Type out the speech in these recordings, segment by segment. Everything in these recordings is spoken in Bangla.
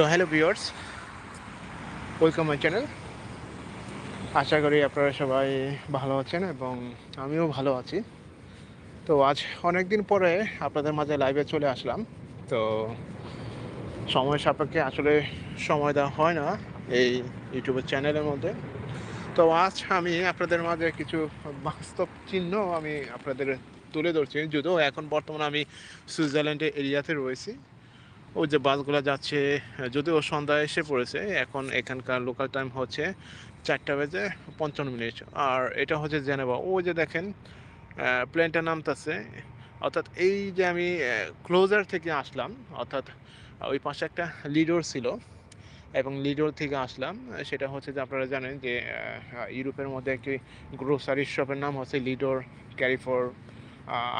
তো hello viewers welcome my channel আশা করি আপনারা সবাই ভালো আছেন এবং আমিও ভালো আছি। তো আজ অনেক দিন পরে আপনাদের মাঝে লাইভে চলে আসলাম। তো সময় সাপেক্ষে আসলে সময় দেওয়া হয় না এই ইউটিউবের চ্যানেলের মধ্যে। তো আজ আমি আপনাদের মাঝে কিছু বাস্তব চিহ্ন আমি আপনাদের তুলে ধরছি। যদিও এখন বর্তমানে আমি সুইজারল্যান্ডের এরিয়াতে রয়েছি। ওই যে বাসগুলো যাচ্ছে, যদিও সন্ধ্যা এসে পড়েছে, এখন এখানকার লোকাল টাইম হচ্ছে চারটা বেজে পঞ্চান্ন মিনিট। আর এটা হচ্ছে জেনেভা। ওই যে দেখেন প্লেনটা নামতেছে, অর্থাৎ এই যে আমি ক্লোজার থেকে আসলাম, অর্থাৎ ওই পাশে একটা লিডোর ছিল, এবং লিডোর থেকে আসলাম, সেটা হচ্ছে যে আপনারা জানেন যে ইউরোপের মধ্যে একটি গ্রোসারি শপের নাম হচ্ছে লিডোর ক্যারিফোর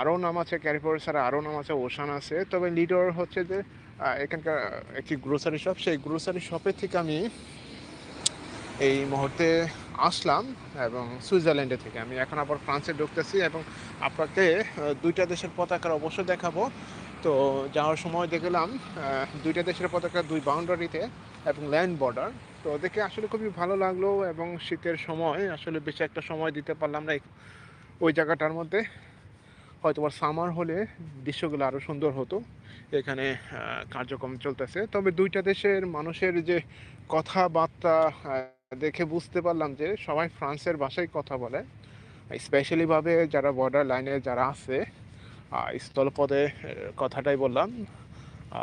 আরও নাম আছে ক্যারিফোর ছাড়া আরও নাম আছে ওশান আছে, তবে লিডোর হচ্ছে যে এখানকার একটি গ্রোসারি শপ সেই গ্রোসারি শপের থেকে আমি এই মুহূর্তে আসলাম এবং সুইজারল্যান্ডে থেকে। আমি এখন আবার ফ্রান্সে ঢুকতেছি এবং আপনাকে দুইটা দেশের পতাকার অবশ্যই দেখাবো। তো যাওয়ার সময় দেখলাম দুইটা দেশের পতাকা দুই বাউন্ডারিতে এবং ল্যান্ড বর্ডার তো দেখে আসলে খুবই ভালো লাগল এবং শীতের সময় আসলে বেশি একটা সময় দিতে পারলাম না ওই জায়গাটার মধ্যে। হয়তো সামার হলে দৃশ্যগুলো আরও সুন্দর হতো। এখানে কার্যক্রম চলতেছে। তবে দুইটা দেশের মানুষের যে কথাবার্তা দেখে বুঝতে পারলাম যে সবাই ফ্রান্সের ভাষায় কথা বলে। স্পেশালিভাবে যারা বর্ডার লাইনে যারা আছে স্থলপদে কথাটাই বললাম।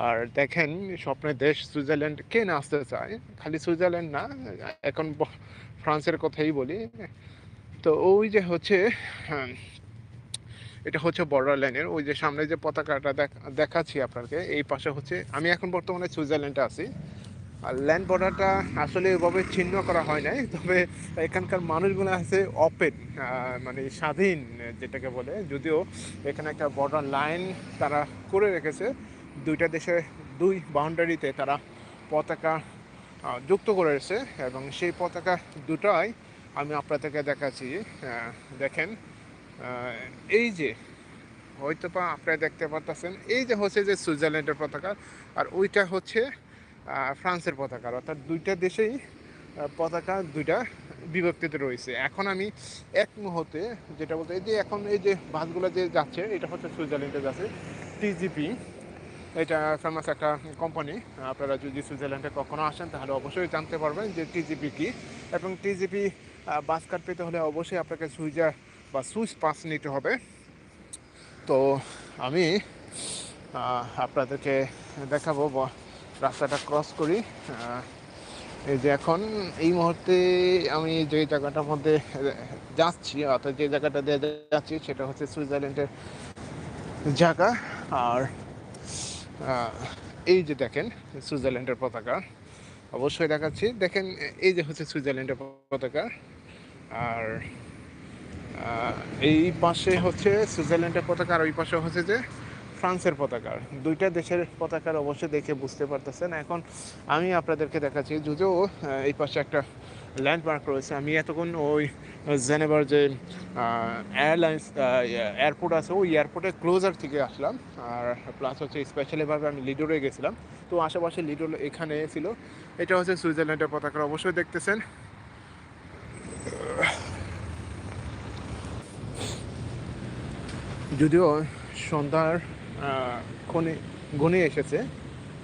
আর দেখেন স্বপ্নের দেশ সুইজারল্যান্ড কে না আসতে চায়? খালি সুইজারল্যান্ড না এখন ফ্রান্সের কথাই বলি। তো ওই যে হচ্ছে হ্যাঁ, এটা হচ্ছে বর্ডার লাইনের ওই যে সামনে যে পতাকাটা দেখ- দেখাচ্ছি আপনাকে, এই পাশে হচ্ছে, আমি এখন বর্তমানে সুইজারল্যান্ডে আছি। আর ল্যান্ড বর্ডারটা আসলে এভাবে চিহ্ন করা হয় নাই, তবে এখানকার মানুষগুলো আছে ওপেন মানে স্বাধীন, যেটাকে বলে। যদিও এখানে একটা বর্ডার লাইন তারা করে রেখেছে, দুইটা দেশে দুই বাউন্ডারিতে তারা পতাকা যুক্ত করে রেখেছে। এবং সেই পতাকা দুটাই আমি আপনাদেরকে দেখাচ্ছি দেখেন। এই যে, হয়তো বা আপনারা দেখতে পাচ্ছেন এই যে হচ্ছে যে সুইজারল্যান্ডের পতাকা, আর ওইটা হচ্ছে ফ্রান্সের পতাকা, অর্থাৎ দুইটা দেশেই পতাকা দুইটা বিভক্তিতে রয়েছে। এখন আমি এক মুহূর্তে যেটা বলতে, এই যে এখন এই যে বাসগুলো যে যাচ্ছে, এটা হচ্ছে সুইজারল্যান্ডে যাচ্ছে, টিজিপি, এটা ফেমাস একটা কোম্পানি আপনারা যদি সুইজারল্যান্ডে কখনো আসেন, তাহলে অবশ্যই জানতে পারবেন যে টিজিপি কি, এবং টিজিপি বাস কার্ড পেতে হলে অবশ্যই আপনাকে সুইজার বা সুইস পাস নিতে হবে। তো আমি আপনাদেরকে দেখাবো রাস্তাটা ক্রস করি। এই যে এখন এই মুহূর্তে আমি যে জায়গাটার মধ্যে যাচ্ছি, অর্থাৎ যে জায়গাটা দিয়ে যাচ্ছি সেটা হচ্ছে সুইজারল্যান্ডের জায়গা। আর এই যে দেখেন সুইজারল্যান্ডের পতাকা, অবশ্যই দেখাচ্ছি। দেখেন এই যে হচ্ছে সুইজারল্যান্ডের পতাকা। আর এই পাশে হচ্ছে সুইজারল্যান্ডের পতাকা আর ওই পাশে হচ্ছে যে ফ্রান্সের পতাকা। দুইটা দেশের পতাকার অবশ্যই দেখে বুঝতে পারতেছেন। এখন আমি আপনাদেরকে দেখাচ্ছি, যদিও এই পাশে একটা ল্যান্ডমার্ক রয়েছে। আমি এতক্ষণ ওই জেনেভার যে এয়ারলাইন্স এয়ারপোর্ট আছে, ওই এয়ারপোর্টের ক্লোজার থেকে আসলাম। আর প্লাস হচ্ছে স্পেশালিভাবে আমি লিডোরে গেছিলাম। তো আশেপাশে লিডোর এখানে ছিল। এটা হচ্ছে সুইজারল্যান্ডের পতাকা অবশ্যই দেখতেছেন। যদিও সন্ধ্যার ক্ষণে ঘনিয়ে এসেছে,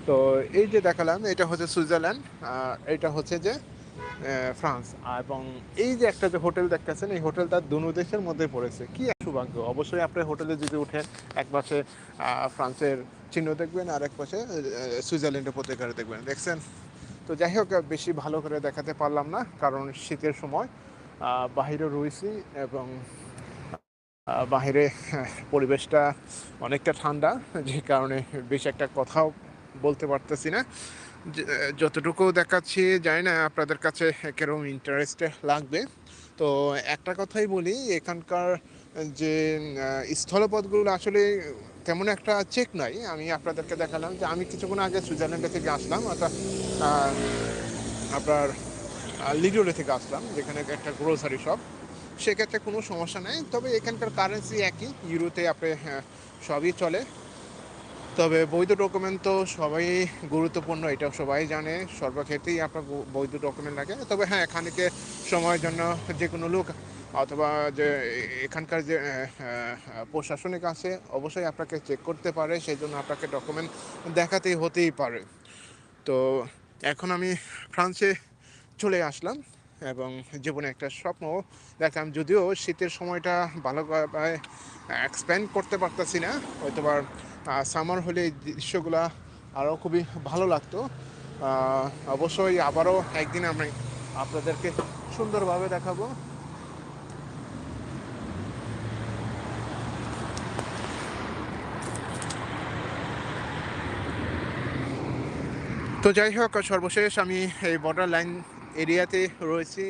তো এই যে দেখালাম, এটা হচ্ছে সুইজারল্যান্ড এটা হচ্ছে যে ফ্রান্স। এবং এই যে একটা যে হোটেল দেখতেছেন, এই হোটেলটা দুনো দেশের মধ্যে পড়েছে। কি সৌভাগ্য। অবশ্যই আপনার হোটেলে যদি উঠেন, এক পাশে ফ্রান্সের চিহ্ন দেখবেন, আর এক পাশে সুইজারল্যান্ডের পতাকা দেখবেন। দেখছেন? তো যাই হোক, বেশি ভালো করে দেখাতে পারলাম না, কারণ শীতের সময় বাহিরে রয়েছি এবং বাহিরে, পরিবেশটা অনেকটা ঠান্ডা, যে কারণে বেশ একটা কথাও বলতে পারতেছি না। যতটুকু দেখাচ্ছি, জানি না আপনাদের কাছে কেরম ইন্টারেস্ট লাগবে। তো একটা কথাই বলি, এখানকার যে স্থলপথগুলো আসলে তেমন একটা চেক নাই। আমি আপনাদেরকে দেখালাম যে, আমি কিছুক্ষণ আগে সুইজারল্যান্ডে থেকে আসলাম, অর্থাৎ আপনার লিডোরে থেকে আসলাম, যেখানে একটা গ্রোসারি শপ সেক্ষেত্রে কোনো সমস্যা নেই। তবে এখানকার কারেন্সি একই ইউরোতে আপনি হ্যাঁ, সবই চলে। তবে বৈধ ডকুমেন্ট তো সবাই গুরুত্বপূর্ণ এটা সবাই জানে। সর্বক্ষেত্রেই আপনার বৈধ ডকুমেন্ট লাগে। তবে হ্যাঁ খানিকে সময়ের জন্য যে কোনো লোক অথবা যে এখানকার যে আহ, আহ, প্রশাসনিক আছে অবশ্যই আপনাকে চেক করতে পারে। সেই জন্য আপনাকে ডকুমেন্ট দেখাতেই হতেই পারে। তো এখন আমি ফ্রান্সে চলে আসলাম। এবং জীবনে একটা স্বপ্ন দেখলাম। যদিও শীতের সময়টা ভালোভাবে এক্সপ্যান্ড করতে পারতেছি না হয়তো বা সামার হলে এই দৃশ্যগুলো আরও খুবই ভালো লাগতো। অবশ্যই আবারও একদিন আমি আপনাদেরকে সুন্দরভাবে দেখাবো। তো যাই হোক, সর্বশেষ আমি এই বর্ডার লাইন এরিয়াতে রয়েছি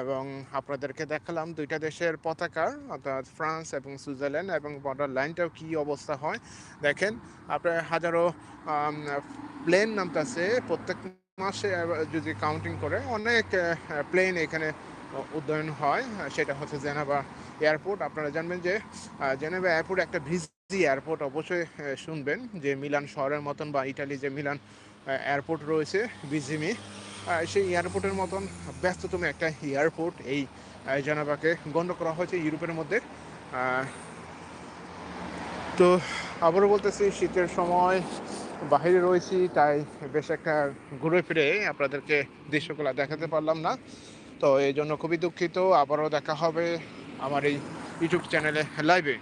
এবং আপনাদেরকে দেখালাম দুইটা দেশের পতাকার অর্থাৎ ফ্রান্স এবং সুইজারল্যান্ড এবং বর্ডার লাইনটাও কী অবস্থা হয়। দেখেন, আপনার হাজারো প্লেন নামতেছে। প্রত্যেক মাসে যদি কাউন্টিং করে, অনেক প্লেন এখানে উদ্যয়ন হয়। সেটা হচ্ছে জেনেভা এয়ারপোর্ট। আপনারা জানবেন যে জেনেভা এয়ারপোর্ট একটা ভিজি এয়ারপোর্ট। অবশ্যই শুনবেন যে, মিলান শহরের মতন বা ইটালি যে মিলান এয়ারপোর্ট রয়েছে বিজিমি সেই এয়ারপোর্টের মতন ব্যস্ততম একটা এয়ারপোর্ট এই আহ, জেনেভাকে গণ্য করা হয়েছে ইউরোপের মধ্যে। তো আবারও বলতেছি শীতের সময় বাইরে রয়েছি তাই বেশ একটা ঘুরে ফিরে আপনাদেরকে দৃশ্যগুলো দেখাতে পারলাম না। তো এই জন্য খুবই দুঃখিত। আবারও দেখা হবে আমার এই ইউটিউব চ্যানেলে লাইভে